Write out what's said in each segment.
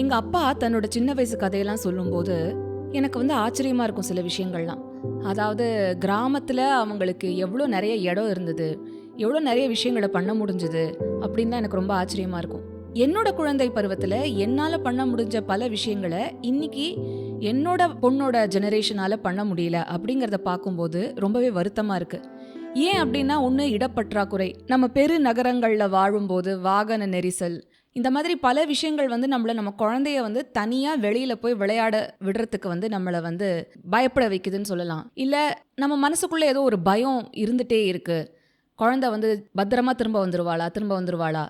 எங்க அப்பா தன்னோட சின்ன வயசு கதையெல்லாம் சொல்லும்போது எனக்கு வந்து ஆச்சரியமா இருக்கும் சில விஷயங்கள்லாம். அதாவது கிராமத்துல அவங்களுக்கு எவ்வளோ நிறைய இடம் இருந்தது எவ்வளோ நிறைய விஷயங்களை பண்ண முடிஞ்சது அப்படின்னு தான் எனக்கு ரொம்ப ஆச்சரியமா இருக்கும். என்னோட குழந்தை பருவத்தில் என்னால் பண்ண முடிஞ்ச பல விஷயங்களை இன்னைக்கு என்னோட பொண்ணோட ஜெனரேஷனால பண்ண முடியல அப்படிங்கிறத பார்க்கும்போது ரொம்பவே வருத்தமாக இருக்குது ஏன் அப்படின்னா ஒன்று இடப்பற்றாக்குறை. நம்ம பெரு நகரங்களில் வாழும்போது வாகன நெரிசல் இந்த மாதிரி பல விஷயங்கள் வந்து நம்மளை நம்ம குழந்தைய வந்து தனியாக வெளியில் போய் விளையாட விடுறதுக்கு வந்து நம்மளை வந்து பயப்பட வைக்குதுன்னு சொல்லலாம். இல்லை நம்ம மனசுக்குள்ளே ஏதோ ஒரு பயம் இருந்துகிட்டே இருக்குது குழந்தை வந்து பத்திரமா திரும்ப வந்துருவாளா திரும்ப வந்துடுவாளா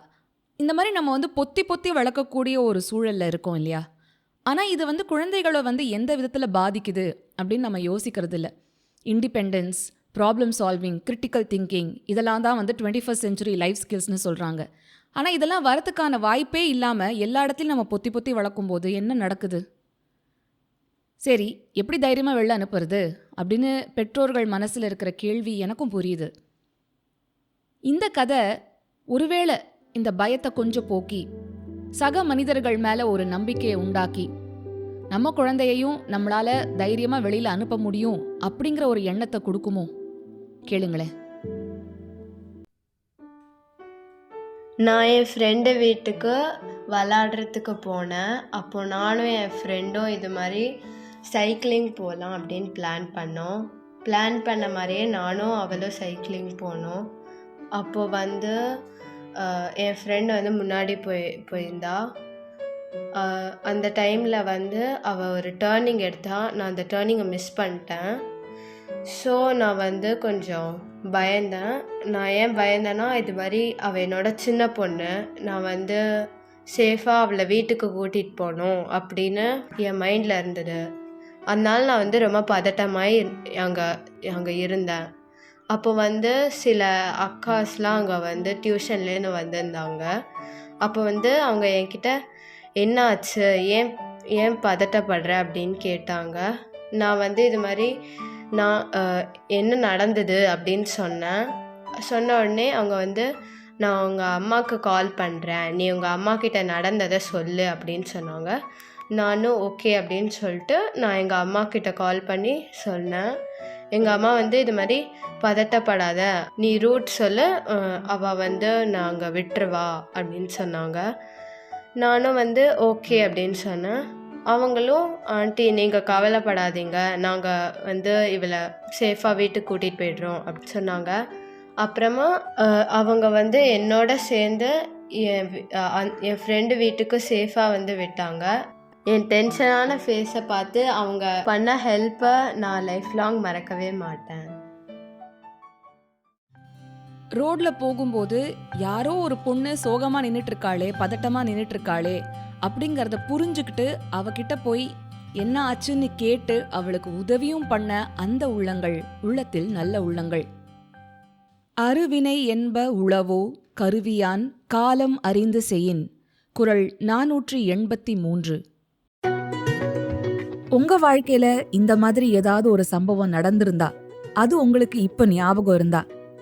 இந்த மாதிரி நம்ம வந்து பொத்தி பொத்தி வளர்க்கக்கூடிய ஒரு சூழலில் இருக்கோம் இல்லையா? ஆனால் இது வந்து குழந்தைகளை வந்து எந்த விதத்தில் பாதிக்குது அப்படின்னு நம்ம யோசிக்கிறது இல்லை independence problem solving critical thinking இதெல்லாம் தான் வந்து டுவெண்ட்டி ஃபஸ்ட் செஞ்சுரி லைஃப் ஸ்கில்ஸ்னு சொல்கிறாங்க ஆனால் இதெல்லாம் வரத்துக்கான வாய்ப்பே இல்லாமல் எல்லா இடத்துலையும் நம்ம பொத்தி பொத்தி வளர்க்கும்போது என்ன நடக்குது? சரி எப்படி தைரியமாக வெளில அனுப்புறது? அப்படின்னு பெற்றோர்கள் மனசில் இருக்கிற கேள்வி எனக்கும் புரியுது. இந்த கதை ஒருவேளை இந்த பயத்தை கொஞ்சம் போக்கி சக மனிதர்கள் மேலே ஒரு நம்பிக்கையை உண்டாக்கி நம்ம குழந்தையையும் நம்மளால தைரியமாக வெளியில் அனுப்ப முடியும் அப்படிங்கிற ஒரு எண்ணத்தை கொடுக்குமோ? கேளுங்களேன். நான் என் ஃப்ரெண்டு வீட்டுக்கு விளாடுறதுக்கு போனேன். அப்போ நானும் என் ஃப்ரெண்டும் இது மாதிரி சைக்கிளிங் போகலாம் அப்படின்னு பிளான் பண்ணோம். பிளான் பண்ண மாதிரியே நானும் அவளும் சைக்கிளிங் போனோம். அப்போது வந்து என் ஃப்ரெண்டு வந்து முன்னாடி போய் போயிருந்தா. அந்த டைமில் வந்து அவள் ஒரு டேர்னிங் எடுத்தா. நான் அந்த டேர்னிங்கை மிஸ் பண்ணிட்டேன். ஸோ நான் வந்து கொஞ்சம் பயந்தேன். நான் ஏன் பயந்தேன்னா இது மாதிரி அவள் என்னோட சின்ன பொண்ணு. நான் வந்து சேஃபாக அவளை வீட்டுக்கு கூட்டிகிட்டு போகணும் அப்படின்னு என் மைண்டில் இருந்தது. அதனால நான் வந்து ரொம்ப பதட்டமாய் அங்கே அங்கே இருந்தேன். அப்போ வந்து சில அக்காஸ்லாம் அங்கே வந்து டியூஷன்லேருந்து வந்திருந்தாங்க. அப்போ வந்து அவங்க என்கிட்ட என்ன ஆச்சு ஏன் ஏன் பதட்டப்படுற? அப்படின்னு கேட்டாங்க. நான் வந்து இது மாதிரி நான் என்ன நடந்தது அப்படின்னு சொன்னேன். சொன்ன உடனே அவங்க வந்து நான் உங்கள் அம்மாவுக்கு கால் பண்ணுறேன் நீ உங்கள் அம்மா கிட்ட நடந்ததை சொல்லு அப்படின்னு சொன்னாங்க. நானும் ஓகே அப்படின்னு சொல்லிட்டு நான் எங்கள் அம்மா கிட்ட கால் பண்ணி சொன்னேன். எங்கள் அம்மா வந்து இது மாதிரி பதட்டப்படாத. நீ ரூட் சொல்லு. அவள் வந்து நாங்கள் விட்டுருவா அப்படின்னு சொன்னாங்க. நானும் வந்து ஓகே அப்படின்னு சொன்னேன். அவங்களும் ஆண்டி நீங்கள் கவலைப்படாதீங்க. நாங்கள் வந்து இவளை சேஃபாக வீட்டுக்கு கூட்டிகிட்டு போய்ட்றோம். அப்படின்னு சொன்னாங்க. அப்புறமா அவங்க வந்து என்னோட சேர்ந்து என் அந்- என் ஃப்ரெண்டு வீட்டுக்கு சேஃபாக வந்து விட்டாங்க. என் டென்ஷனான ஃபேஸை பார்த்து அவங்க பண்ண ஹெல்ப்பை நான் லைஃப் லாங் மறக்கவே மாட்டேன். ரோட்ல போகும்போது யாரோ ஒரு பொண்ணு சோகமா நின்றுட்டு இருக்காளே பதட்டமா நின்றுட்டு இருக்காளே அப்படிங்கறத புரிஞ்சுக்கிட்டு அவகிட்ட போய் என்ன ஆச்சுன்னு கேட்டு அவளுக்கு உதவியும் பண்ண அந்த உள்ளங்கள் உள்ளத்தில் நல்ல உள்ளங்கள். அருவினை என்ப உளவோ கருவியான் காலம் அறிந்து செய்யின் குரல் நானூற்றி எண்பத்தி மூன்று. உங்க வாழ்க்கையில இந்த மாதிரி ஏதாவது ஒரு சம்பவம் நடந்திருந்தா அது உங்களுக்கு இப்ப ஞாபகம் இருந்தா?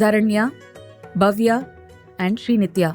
Dharanya Bhavya and Srinithya